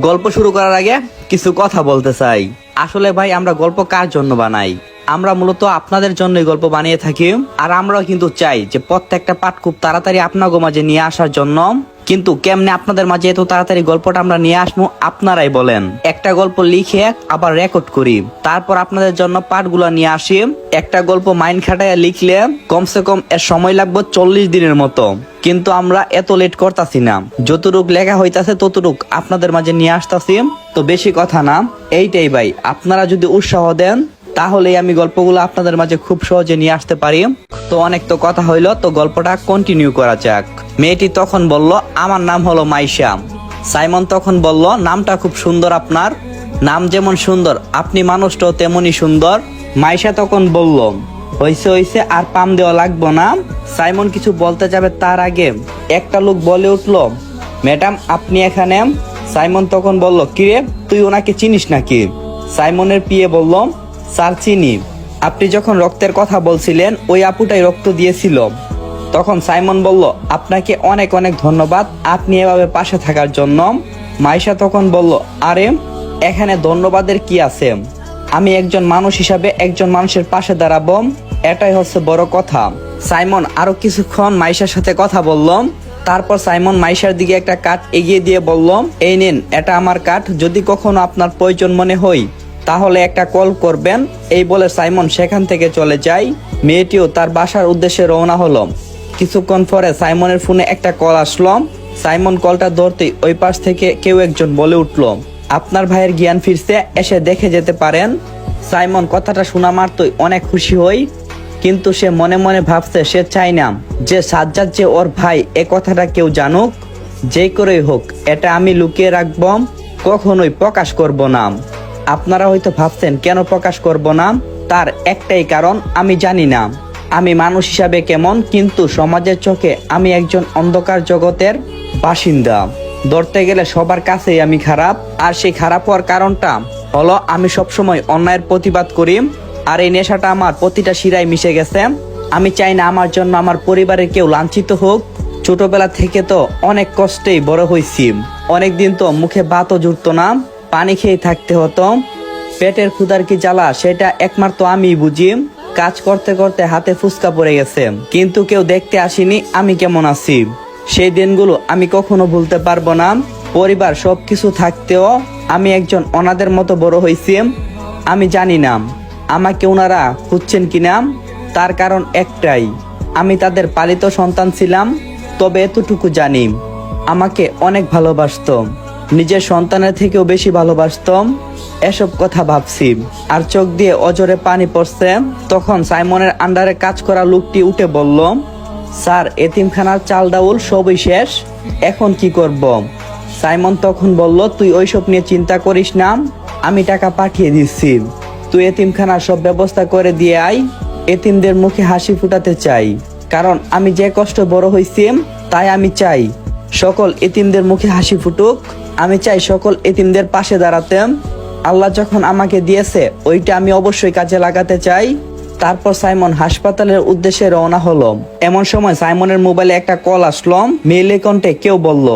গল্প শুরু করার আগে কিছু কথা বলতে চাই। আসলে ভাই, আমরা গল্প কার জন্য বানাই? আমরা মূলত আপনাদের জন্যই গল্প বানিয়ে থাকি, আর আমরাও কিন্তু চাই যে প্রত্যেকটা পাঠ খুব তাড়াতাড়ি আপনাগো মাঝে নিয়ে আসার জন্য কিন্তু কেমনে আপনাদের মাঝে এত তাড়াতাড়ি গল্পটা আমরা নিয়ে আসব, আপনারাই বলেন। একটা গল্প লিখে আবার রেকর্ড করি। তারপর আপনাদের জন্য পাঠগুলো নিয়ে আসি। একটা গল্প মাইন্ড খাটাইয়া লিখলে কমসে কম এর সময় লাগবে চল্লিশ দিনের মতো। কিন্তু আমরা এত লেট করতাছি না। যতটুক লেখা হইতাছে ততটুক আপনাদের মাঝে নিয়ে আসতাছি। তো বেশি কথা না। এইটাই ভাই, আপনারা যদি উৎসাহ দেন, তাহলেই আমি গল্পগুলো আপনাদের মাঝে খুব সহজে নিয়ে আসতে পারি। তো অনেক তো কথা হইল, তো গল্পটা কন্টিনিউ করা যাক। মেয়েটি তখন বলল, আমার নাম হলো মাইশা সাইমন তখন বলল, নামটা খুব সুন্দর আপনার। নাম যেমন সুন্দর, আপনি মানুষটাও তেমনই সুন্দর। মাইশা তখন বলল, হইছে হইছে, আর পাম দেওয়া লাগবো না। সাইমন কিছু বলতে যাবে তার আগে একটা লোক বলে উঠল, ম্যাডাম, আপনি এখানে? সাইমন তখন বলল, কিরে, তুই ওনাকে চিনিস নাকি? সাইমনের পিয়ে বলল, স্যার, চিনি। আপনি যখন রক্তের কথা বলছিলেন, ওই আপুটাই রক্ত দিয়েছিল। তখন সাইমন বলল, আপনাকে অনেক অনেক ধন্যবাদ। আপনি এভাবে পাশে থাকার জন্য। মাইশা তখন বলল, আরে, এখানে ধন্যবাদের কি আছে? আমি একজন মানুষ হিসাবে একজন মানুষের পাশে দাঁড়াবো। এটাই হচ্ছে বড় কথা। সাইমন আরও কিছুক্ষণ মাইশার সাথে কথা বললাম তারপর সাইমন মাইশার দিকে একটা কাঠ এগিয়ে দিয়ে বলল, এই নিন, এটা আমার কাঠ। যদি কখনো আপনার প্রয়োজন মনে হয়, তাহলে একটা কল করবেন। এই বলে সাইমন সেখান থেকে চলে যায়। মেয়েটিও তার বাসার উদ্দেশ্যে রওনা হলো। কিছুক্ষণ পরে সাইমনের ফোনে একটা কল আসলো। সাইমন কলটা ধরতেই ওই পাশ থেকে কেউ একজন বলে উঠল, আপনার ভাইয়ের জ্ঞান ফিরছে, এসে দেখে যেতে পারেন। সাইমন কথাটা শোনা মাত্রই অনেক খুশি হই, কিন্তু সে মনে মনে ভাবছে সে চায় না যে সাজ্জাদ যে ওর ভাই, এ কথাটা কেউ জানুক। যে করেই হোক, এটা আমি লুকিয়ে রাখব, কখনোই প্রকাশ করব না। আপনারা হয়তো ভাবছেন, কেন প্রকাশ করব না? তার একটাই কারণ, আমি জানি না। আমি মানুষ হিসাবে কেমন, কিন্তু সমাজের চোখে আমি একজন অন্ধকার জগতের বাসিন্দা। ধরতে গেলে সবার কাছেই আমি খারাপ, আর সেই খারাপ হওয়ার কারণটা হলো আমি সবসময় অন্যায়ের প্রতিবাদ করি, আর এই নেশাটা আমার প্রতিটা শিরায় মিশে গেছে। আমি চাই না আমার জন্য আমার পরিবারের কেউ লাঞ্ছিত হোক। ছোটবেলা থেকে তো অনেক কষ্টেই বড় হয়েছি। অনেকদিন তো মুখে ভাতও জুটতো না, পানি খেয়ে থাকতে হতো। পেটের ক্ষুদার কি জ্বালা, সেটা একমাত্র আমি বুঝি। কাজ করতে করতে হাতে ফুসকা পড়ে গেছে। কিন্তু কেউ দেখতে আসেনি আমি কেমন আছি। সেই দিনগুলো আমি কখনো ভুলতে পারব না। পরিবার সব কিছু থাকতেও আমি একজন অনাদের মতো বড় হয়েছি। আমি জানি না আমাকে ওনারা খুঁজছেন কিনা। তার কারণ একটাই, আমি তাদের পালিত সন্তান ছিলাম, তবে এতটুকু জানি। আমাকে অনেক ভালোবাসতো। নিজের সন্তানের থেকেও বেশি ভালোবাসতাম। এসব কথা ভাবছি। আর চোখ দিয়ে অজরে পানি পড়ছে। তখন সাইমনের আন্ডারে কাজ করা লোকটি উঠে বলল, স্যার, এতিমখানার চাল ডাউল সবই শেষ। এখন কি করব? সাইমন তখন বলল, তুই ওইসব নিয়ে চিন্তা করিস না। আমি টাকা পাঠিয়ে দিচ্ছি। তুই এতিমখানার সব ব্যবস্থা করে দিয়ে আয়। এতিমদের মুখে হাসি ফুটাতে চাই। কারণ আমি যে কষ্ট বড় হয়েছি তাই আমি চাই। সকল এতিমদের মুখে হাসি ফুটুক। আমি চাই সকল এতিমদের পাশে দাঁড়াতে আল্লাহ যখন আমাকে দিয়েছে, ওইটা আমি অবশ্যই কাজে লাগাতে চাই। তারপর সাইমন হাসপাতালের উদ্দেশ্যে রওনা হলো এমন সময় সাইমনের মোবাইলে একটা কল আসলো। মেলে কণ্ঠে কেউ বলল